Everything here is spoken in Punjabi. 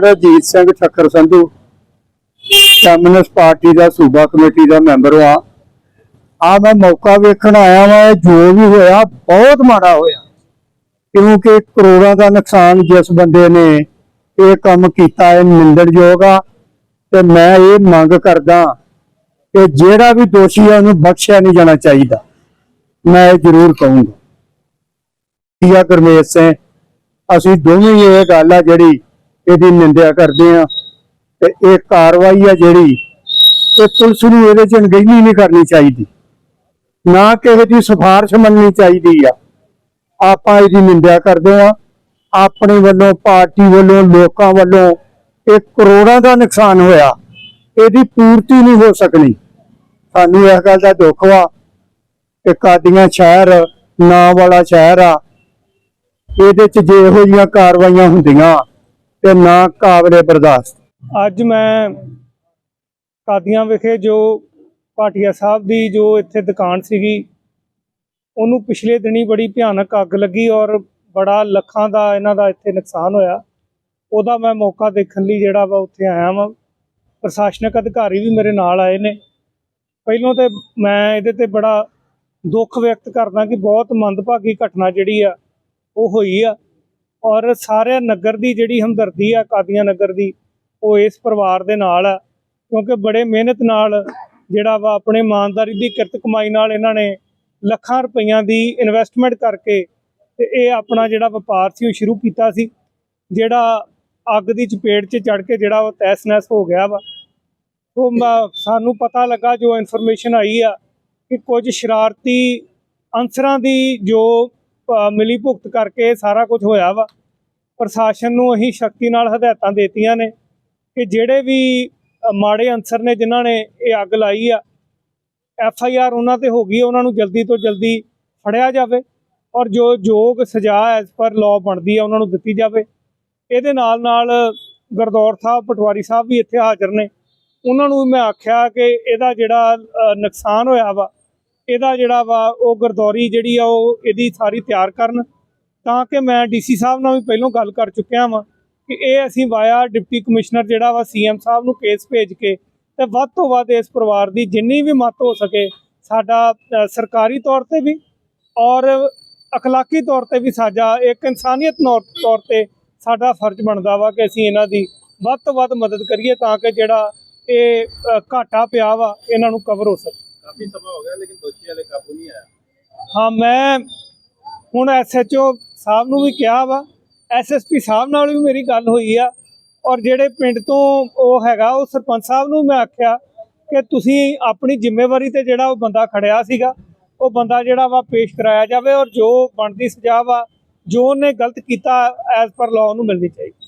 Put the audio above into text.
Doctor Jeet Singh Thakkar Sandhu, communist party ਦਾ ਸੂਬਾ ਕਮੇਟੀ ਦਾ ਮੈਂਬਰ ਹਾਂ। ਆ ਮੈਂ ਮੌਕਾ ਵੇਖਣ ਆਇਆ ਵਾਂ ਜੋ ਵੀ ਹੋਇਆ, ਬਹੁਤ ਮਾੜਾ ਹੋਇਆ। ਕਿਉਂਕਿ ਕਰੋੜਾਂ ਦਾ ਨੁਕਸਾਨ ਜਿਸ ਬੰਦੇ ਨੇ ਇਹ ਕੰਮ ਕੀਤਾ, ਇਹ ਨਿੰਦਣਯੋਗ ਆ। ਤੇ ਮੈਂ ਇਹ ਮੰਗ ਕਰਦਾ ਕਿ ਜਿਹੜਾ ਵੀ ਦੋਸ਼ੀ ਆ, ਉਹਨੂੰ ਬਖਸ਼ਿਆ ਨਹੀਂ ਜਾਣਾ ਚਾਹੀਦਾ। ਮੈਂ ਇਹ ਜ਼ਰੂਰ ਕਹੂੰਗਾ। ਕੀਆ ਗੁਰਮੇਸ਼ ਸਿੰਘ, ਅਸੀਂ ਦੋਵੇਂ ਇਹ ਗੱਲ ਆ ਜਿਹੜੀ ਇਹਦੀ ਨਿੰਦਿਆ ਕਰਦੇ ਆ। ਤੇ ਇਹ ਕਾਰਵਾਈ ਆ ਜਿਹੜੀ, ਇਹ ਪੁਲਿਸ ਨੂੰ ਇਹਦੇ ਚ ਅਣਗਹਿਲੀ ਨਹੀਂ ਕਰਨੀ ਚਾਹੀਦੀ। ਨਾ ਕਿਸੇ ਦੀ ਸਿਫਾਰਿਸ਼ ਮੰਨਣੀ ਚਾਹੀਦੀ ਆ। ਆਪਾਂ ਇਹਦੀ ਨਿੰਦਿਆ ਕਰਦੇ ਆ। ਆਪਣੇ ਵੱਲੋਂ, ਪਾਰਟੀ ਵੱਲੋਂ, ਲੋਕਾਂ ਵੱਲੋਂ ਇਹ ਕਰੋੜਾਂ ਦਾ ਨੁਕਸਾਨ ਹੋਇਆ। ਇਹਦੀ ਪੂਰਤੀ ਨਹੀਂ ਹੋ ਸਕਣੀ। ਸਾਨੂੰ ਇਸ ਗੱਲ ਦਾ ਦੁੱਖ ਵਾ ਕਿ ਕਾਦੀਆਂ ਸ਼ਹਿਰ, ਨਾਂ ਵਾਲਾ ਸ਼ਹਿਰ ਆ। ਇਹਦੇ ਚ ਜੇ ਇਹੋ ਜਿਹੀਆਂ ਕਾਰਵਾਈਆਂ ਹੁੰਦੀਆਂ ਤੇ ਨਾ ਕਾਬਲੇ ਬਰਦਾਸ਼ਤ। ਅੱਜ ਮੈਂ ਕਾਦੀਆਂ ਵਿਖੇ ਜੋ ਭਾਟੀਆ ਸਾਹਿਬ ਦੀ ਜੋ ਇੱਥੇ ਦੁਕਾਨ ਸੀਗੀ, ਉਹਨੂੰ ਪਿਛਲੇ ਦਿਨੀ ਬੜੀ ਭਿਆਨਕ ਅੱਗ ਲੱਗੀ ਔਰ ਬੜਾ ਲੱਖਾਂ ਦਾ ਇਹਨਾਂ ਦਾ ਇੱਥੇ ਨੁਕਸਾਨ ਹੋਇਆ। ਉਹਦਾ ਮੈਂ ਮੌਕਾ ਦੇਖਣ ਲਈ ਜਿਹੜਾ ਵਾ ਉੱਥੇ ਆਇਆ ਵਾਂ। ਪ੍ਰਸ਼ਾਸਨਿਕ ਅਧਿਕਾਰੀ ਵੀ ਮੇਰੇ ਨਾਲ ਆਏ ਨੇ। ਪਹਿਲੋਂ ਤੇ ਮੈਂ ਇਹਦੇ ਤੇ ਬੜਾ ਦੁੱਖ ਵਿਅਕਤ ਕਰਦਾ ਕਿ ਬਹੁਤ ਮੰਦਭਾਗੀ ਘਟਨਾ ਜਿਹੜੀ ਆ, ਉਹ ਹੋਈ ਆ। ਔਰ ਸਾਰੇ ਨਗਰ ਦੀ ਜਿਹੜੀ ਹਮਦਰਦੀ ਆ, ਕਾਦੀਆਂ ਨਗਰ ਦੀ, ਉਹ ਇਸ ਪਰਿਵਾਰ ਦੇ ਨਾਲ ਆ, ਕਿਉਂਕਿ ਬੜੇ ਮਿਹਨਤ ਨਾਲ ਜਿਹੜਾ ਵਾ ਆਪਣੇ ਇਮਾਨਦਾਰੀ ਦੀ ਕਿਰਤ ਕਮਾਈ ਨਾਲ ਇਹਨਾਂ ਨੇ ਲੱਖਾਂ ਰੁਪਈਆਂ ਦੀ ਇਨਵੈਸਟਮੈਂਟ ਕਰਕੇ ਤੇ ਇਹ ਆਪਣਾ ਜਿਹੜਾ ਵਪਾਰ ਸੀ, ਉਹ ਸ਼ੁਰੂ ਕੀਤਾ ਸੀ, ਜਿਹੜਾ ਅੱਗ ਦੀ ਚਪੇਟ 'ਚ ਚੜ ਕੇ ਜਿਹੜਾ ਉਹ ਤਹਿਸ-ਨਹਿਸ ਹੋ ਗਿਆ ਵਾ। ਉਹ ਸਾਨੂੰ ਪਤਾ ਲੱਗਾ ਜੋ ਇਨਫੋਰਮੇਸ਼ਨ ਆਈ ਆ ਕਿ ਕੁਝ ਸ਼ਰਾਰਤੀ ਅਨਸਰਾਂ ਦੀ ਜੋ ਮਿਲੀ ਭੁਗਤ ਕਰਕੇ ਸਾਰਾ ਕੁਝ ਹੋਇਆ ਵਾ। ਪ੍ਰਸ਼ਾਸਨ ਨੂੰ ਅਸੀਂ ਸ਼ਕਤੀ ਨਾਲ ਹਦਾਇਤਾਂ ਦੇਤੀਆਂ ਨੇ ਕਿ ਜਿਹੜੇ ਵੀ ਮਾੜੇ ਅਨਸਰ ਨੇ ਜਿਨ੍ਹਾਂ ਨੇ ਇਹ ਅੱਗ ਲਾਈ ਆ ਐਫ ਆਈ ਆਰ ਉਹਨਾਂ ਤੇ ਹੋ ਗਈ ਹੈ, ਉਹਨਾਂ ਨੂੰ ਜਲਦੀ ਤੋਂ ਜਲਦੀ ਫੜਿਆ ਜਾਵੇ ਔਰ ਜੋ ਯੋਗ ਸਜ਼ਾ ਐਸ ਪਰ ਲਾਅ ਬਣਦੀ ਆ ਉਹਨਾਂ ਨੂੰ ਦਿੱਤੀ ਜਾਵੇ। ਇਹਦੇ ਨਾਲ ਨਾਲ ਗੁਰਦੌਰ ਸਾਹਿਬ ਪਟਵਾਰੀ ਸਾਹਿਬ ਵੀ ਇੱਥੇ ਹਾਜ਼ਰ ਨੇ। ਉਹਨਾਂ ਨੂੰ ਮੈਂ ਆਖਿਆ ਕਿ ਇਹਦਾ ਜਿਹੜਾ ਨੁਕਸਾਨ ਹੋਇਆ ਵਾ ਇਹਦਾ ਜਿਹੜਾ ਵਾ, ਉਹ ਗਰਦੌਰੀ ਜਿਹੜੀ ਆ, ਉਹ ਇਹਦੀ ਸਾਰੀ ਤਿਆਰ ਕਰਨ। ਤਾਂ ਕਿ ਮੈਂ ਡੀਸੀ ਸਾਹਿਬ ਨਾਲ ਵੀ ਪਹਿਲਾਂ ਗੱਲ ਕਰ ਚੁੱਕਿਆ ਵਾਂ ਕਿ ਇਹ ਅਸੀਂ ਵਾਇਆ ਡਿਪਟੀ ਕਮਿਸ਼ਨਰ ਜਿਹੜਾ ਵਾ, ਸੀਐਮ ਸਾਹਿਬ ਨੂੰ ਕੇਸ ਭੇਜ ਕੇ ਤੇ ਵੱਧ ਤੋਂ ਵੱਧ ਇਸ ਪਰਿਵਾਰ ਦੀ ਜਿੰਨੀ ਵੀ ਮਦਦ ਹੋ ਸਕੇ, ਸਾਡਾ ਸਰਕਾਰੀ ਤੌਰ ਤੇ ਵੀ ਔਰ ਅਖਲਾਕੀ ਤੌਰ ਤੇ ਵੀ ਸਾਡਾ, ਇੱਕ ਇਨਸਾਨੀਅਤ ਨੌਰ- ਤੌਰ ਤੇ ਸਾਡਾ ਫਰਜ਼ ਬਣਦਾ ਵਾ ਕਿ ਅਸੀਂ ਇਹਨਾਂ ਦੀ ਵੱਧ ਤੋਂ ਵੱਧ ਮਦਦ ਕਰੀਏ ਤਾਂ ਕਿ ਜਿਹੜਾ ਇਹ ਘਾਟਾ ਪਿਆ ਵਾ, ਇਹਨਾਂ ਨੂੰ ਕਵਰ ਹੋ ਸਕੇ। ਕਾਫੀ ਸਮਾਂ ਹੋ ਗਿਆ, ਲੇਕਿਨ ਦੋਸ਼ੀ ਵਾਲੇ ਕਾਬੂ ਨਹੀਂ ਆਇਆ। ਹਾਂ, ਮੈਂ ਹੁਣ ਐਸਐਚਓ ਸਾਹਿਬ ਨੂੰ ਵੀ ਕਿਹਾ ਵਾ ਐਸਐਸਪੀ ਸਾਹਿਬ ਨਾਲ ਵੀ ਮੇਰੀ ਗੱਲ ਹੋਈ ਆ, ਔਰ ਜਿਹੜੇ ਪਿੰਡ ਤੋਂ ਉਹ ਹੈਗਾ, ਉਹ ਸਰਪੰਚ ਸਾਹਿਬ ਨੂੰ ਮੈਂ ਆਖਿਆ ਕਿ ਤੁਸੀਂ ਆਪਣੀ ਜ਼ਿੰਮੇਵਾਰੀ ਤੇ ਜਿਹੜਾ ਉਹ ਬੰਦਾ ਖੜਿਆ ਸੀਗਾ, ਉਹ ਬੰਦਾ ਜਿਹੜਾ ਵਾ ਪੇਸ਼ ਕਰਾਇਆ ਜਾਵੇ, ਔਰ ਜੋ ਬਣਦੀ ਸਜ਼ਾ ਵਾ, ਜੋ ਉਹਨੇ ਗਲਤ ਕੀਤਾ ਐਜ਼ ਪਰ ਲਾਅ ਨੂੰ ਮਿਲਣੀ ਚਾਹੀਦੀ।